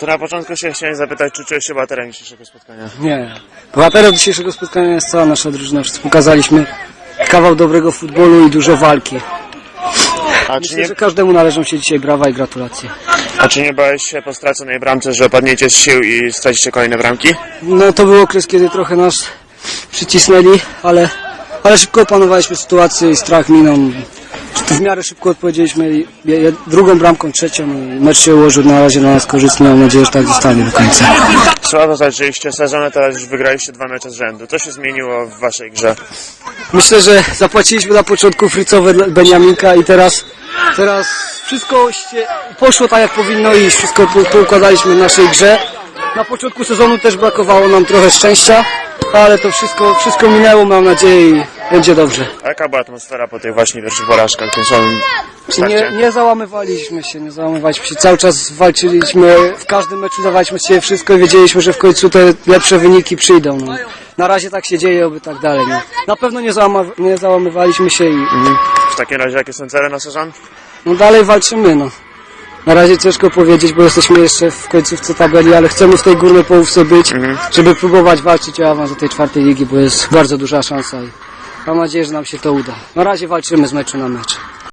To na początku się chciałem zapytać, czy czujesz się bohaterem dzisiejszego spotkania? Nie. Bohaterem dzisiejszego spotkania jest cała nasza drużyna. Wszyscy pokazaliśmy kawał dobrego futbolu i dużo walki. A czy, Myślę, nie, że każdemu należą się dzisiaj brawa i gratulacje. a czy nie bałeś się po straconej bramce, że opadniecie z sił i stracicie kolejne bramki? No to był okres, kiedy trochę nas przycisnęli, ale, ale szybko opanowaliśmy sytuację i strach minął. W miarę szybko odpowiedzieliśmy drugą bramką, trzecią i mecz się ułożył na razie na nas korzystnie. Mam nadzieję, że tak zostanie do końca. Słabo zaczęliście sezon, a teraz już wygraliście dwa mecze z rzędu. Co się zmieniło w waszej grze? Myślę, że zapłaciliśmy na początku frycowe dla Beniaminka i teraz, teraz wszystko się poszło tak jak powinno iść. Wszystko po- poukładaliśmy w naszej grze. Na początku sezonu też brakowało nam trochę szczęścia, ale to wszystko, wszystko minęło mam nadzieję i będzie dobrze. Jaka była atmosfera po tych właśnie pierwszych porażkach tym samym Nie, starcie? nie załamywaliśmy się, nie załamywaliśmy się. Cały czas walczyliśmy, w każdym meczu dawaliśmy z siebie wszystko i wiedzieliśmy, że w końcu te lepsze wyniki przyjdą. No. Na razie tak się dzieje, oby tak dalej. No. Na pewno nie, załama, nie załamywaliśmy się i W takim razie jakie są cele na sezon? no, dalej walczymy. No. Na razie ciężko powiedzieć, bo jesteśmy jeszcze w końcówce tabeli, ale chcemy w tej górnej połówce być, żeby próbować walczyć o awans do tej czwartej ligi, bo jest bardzo duża szansa i mam nadzieję, że nam się to uda. Na razie walczymy z meczu na mecz.